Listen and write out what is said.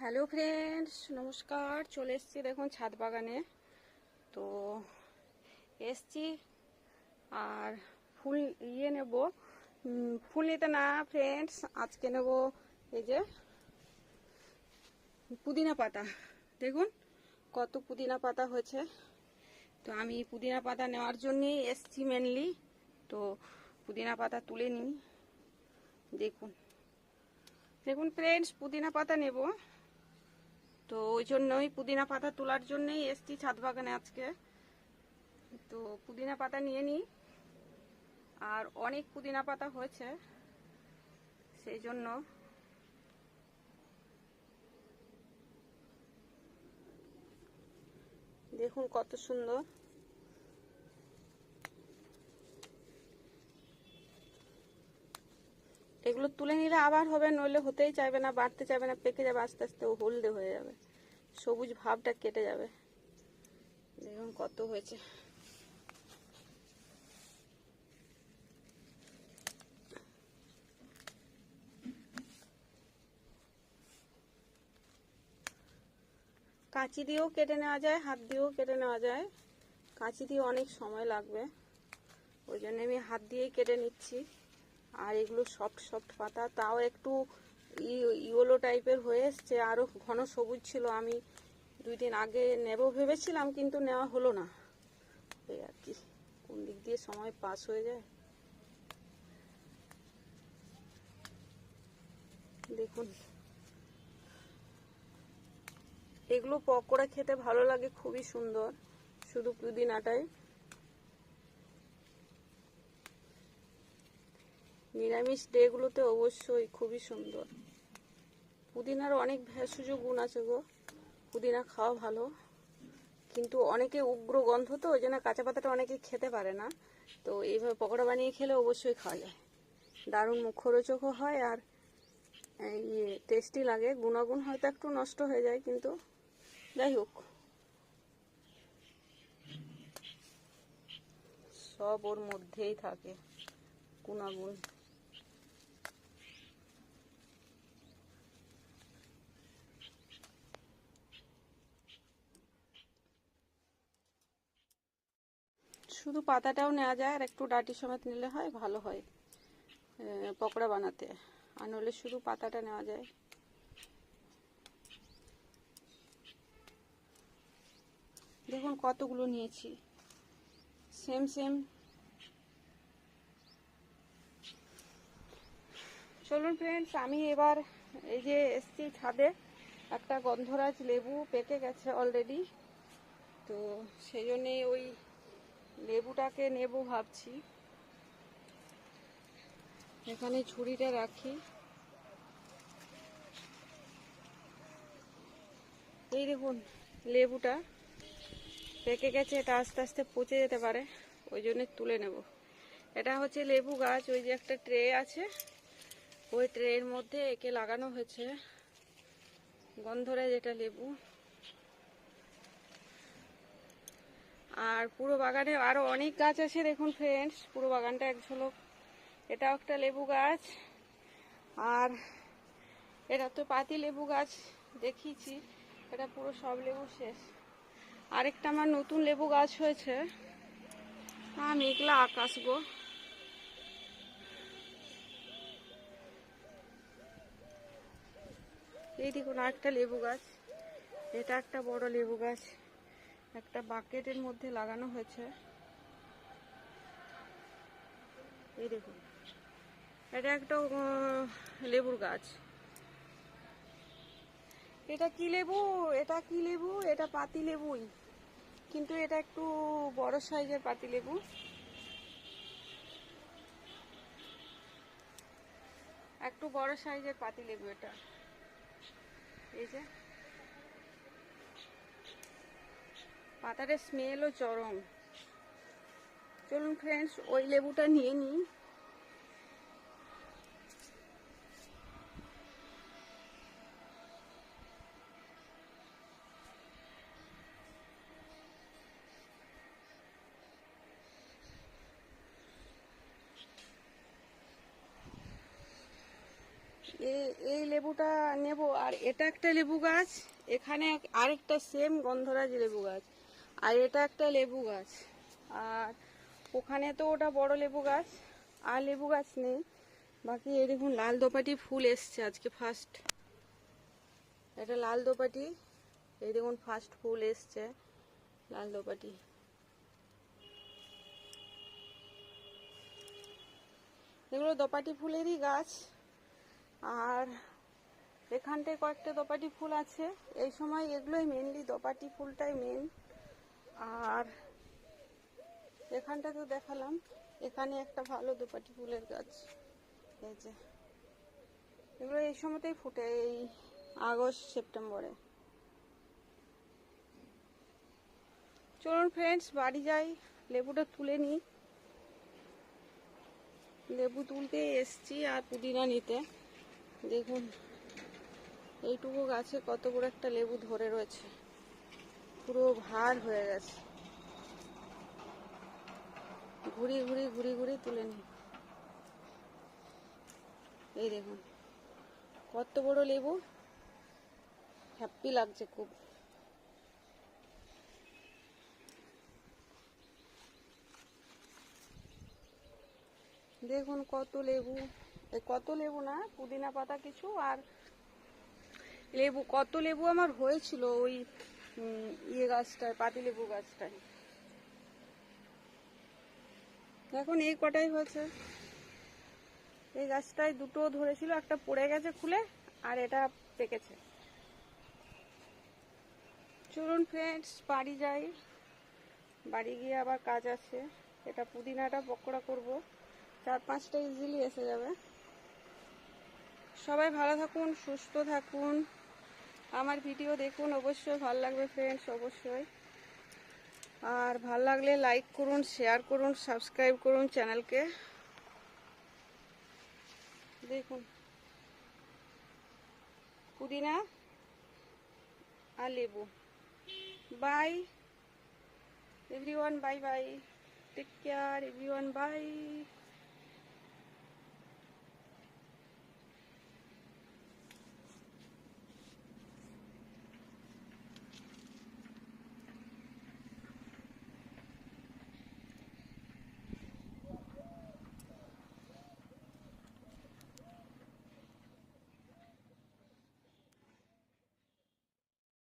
Hello friends, নমস্কার। চলে এসেছি দেখুন ছাদ বাগানে। তো এসছি আর ফুল ইয়ে নেব। ফুল নিতে না ফ্রেন্ডস, আজকে নেব এই যে পুদিনা পাতা। দেখুন কত পুদিনা পাতা হয়েছে। তো আমি পুদিনা পাতা নেওয়ার জন্যেই এসছি মেনলি তো পুদিনা পাতা তুলে নিই। দেখুন। দেখুন ফ্রেন্ডস, পুদিনা পাতা নেব। তো ওই জন্যই পুদিনা পাতা তোলার জন্যই এসছি ছাদ বাগানে আজকে। তো পুদিনা পাতা নিয়ে নিই। আর অনেক পুদিনা পাতা হয়েছে, সেই জন্য। দেখুন কত সুন্দর। এগুলো তুলে নিলে আবার হবে, নইলে হতেই চাইবে না, বাড়তে চাইবে না, পেকে যাবে, আস্তে আস্তে ও হলদে হয়ে যাবে। সবুজ ভাবটা কেটে যাবে। দেখুন কত হয়েছে। কাঁচি দিয়েও কেটে নেওয়া যায়, হাত দিয়েও কেটে নেওয়া যায়। কাঁচি দিয়ে অনেক সময় লাগবে। ওই জন্য আমি হাত দিয়েই কেটে নিচ্ছি। আর এগুলো সফট সফট পাতা। তাও একটু ইয়েলো টাইপের হয়ে এসছে। আরও ঘন সবুজ ছিল। আমি দুই দিন আগে নেব ভেবেছিলাম, কিন্তু নেওয়া হলো না। এই আর কি, কোন দিক দিয়ে সময় পাস হয়ে যায়। দেখুন। এগুলো পকোড়া খেতে ভালো লাগে, খুবই সুন্দর। শুধু পুদিনাটাই। নিরামিষ ডেগুলোতে অবশ্যই খুবই সুন্দর। পুদিনার অনেক ভেষজ গুণ আছে গো। পুদিনা খাওয়া ভালো। কিন্তু অনেকে উগ্র গন্ধ তো, ওই জন্য কাঁচা পাতাটা অনেকে খেতে পারে না। তো এইভাবে পকোড়া বানিয়ে খেলে অবশ্যই খাওয়া যায়। দারুণ মুখরোচকও হয় আর ইয়ে টেস্টি লাগে। গুণাগুণ হয়তো একটু নষ্ট হয়ে যায়, কিন্তু যাই হোক। সব ওর মধ্যেই থাকে গুণাগুণ। শুধু পাতাটাও নেওয়া যায় আর একটু ডাটি সমেত নিলে হয়, ভালো হয় পকোড়া বানাতে। আর নইলে শুধু পাতাটা নেওয়া যায়। দেখুন কতগুলো নিয়েছি। Same same. চলুন ফ্রেন্ডস আমি এবার এই যে এসছি ছাদে, একটা গন্ধরাজ লেবু পেকে গেছে অলরেডি তো সেই জন্যে ওই লেবুটাকে নেব ভাবছি। এখানে ছুরিটা রাখি। এই দেখুন, লেবুটা পেকে গেছে, এটা আস্তে আস্তে পচে যেতে পারে, ওই জন্য তুলে নেব। এটা হচ্ছে লেবু গাছ, ওই যে একটা ট্রে আছে, ওই ট্রের মধ্যে একে লাগানো হয়েছে। গন্ধরা যেটা লেবু। আর পুরো বাগানে আরও অনেক গাছ আছে দেখুন ফ্রেন্ডস পুরো বাগানটা এক ঝলক। এটাও একটা লেবু গাছ। আর এটা তো পাতি লেবু গাছ দেখিয়েছি, এটা পুরো সব লেবু শেষ। আরেকটা আমার নতুন লেবু গাছ হয়েছে। হ্যাঁ মেঘলা আকাশ গো। এই দেখুন আরেকটা লেবু গাছ। এটা একটা বড় লেবু গাছ। একটা বাকেটের মধ্যে লাগানো হয়েছে। এই দেখুন। এটা একটা লেবুর গাছ। এটা কি লেবু? এটা কি লেবু? এটা পাতি লেবুই। কিন্তু এটা একটু বড় সাইজের পাতি লেবু। একটু বড় সাইজের পাতি লেবু এটা। এই যে। পাতাটার স্মেলও চরম। চলুন ফ্রেন্ডস ওই লেবুটা নিয়ে নিই। এই লেবুটা নেব। আর এটা একটা লেবু গাছ, এখানে আরেকটা সেম গন্ধরাজ লেবু গাছ। আর এটা একটা লেবু গাছ। আর ওখানে তো ওটা বড় লেবু গাছ, আর লেবু গাছ নেই। বাকি এই দেখুন, লাল দোপাটি ফুল এসছে আজকে ফার্স্ট এটা লাল দোপাটি, এই দেখুন ফার্স্ট ফুল এসছে লাল দোপাটি। এগুলো দোপাটি ফুলেরই গাছ। আর এখানটায় কয়েকটা দোপাটি ফুল আছে। এই সময় এগুলোই মেনলি দোপাটি ফুলটাই মেন আর এখানটা তো দেখালাম। এখানে একটা ভালো দুপাটি ফুলের গাছ। এই যে। এগুলো এই সময়তেই ফুটে, এই আগস্ট, সেপ্টেম্বরে। চলুন ফ্রেন্ডস বাড়ি যাই। লেবুটা তুলে নিই। লেবু তুলতে এসছি আর পুদিনা নিতে। দেখুন, এইটুকু গাছে কত বড় একটা লেবু ধরে রয়েছে। পুরো ভার হয়ে গেছে। ঘুরি ঘুরি ঘুরি ঘুরি তুলে নি এই দেখুন, কত বড় লেবু। হ্যাপি লাগছে খুব। দেখুন কত লেবু। কত লেবু না, পুদিনা পাতা কিছু আর লেবু, কত লেবু আমার হয়েছিল ওই ইয়ে গাছটায়, পাতিলেবু গাছটায়। এখন এই কটাই হয়েছে। এই গাছটায় দুটো ধরেছিল, একটা পড়ে গেছে খুলে, আর এটা পেকেছে। চলুন ফ্রেন্ডস বাড়ি যাই। বাড়ি গিয়ে আবার কাজ আছে। এটা পুদিনাটা পকোড়া করব। চার পাঁচটা ইজিলি এসে যাবে। সবাই ভালো থাকুন, সুস্থ থাকুন। আমার ভিডিও দেখুন, অবশ্যই ভালো লাগবে ফ্রেন্ডস অবশ্যই। আর ভালো লাগলে লাইক করুন শেয়ার করুন সাবস্ক্রাইব করুন চ্যানেলকে দেখুন। পুদিনা আর লেবু। Bye everyone bye bye take care everyone bye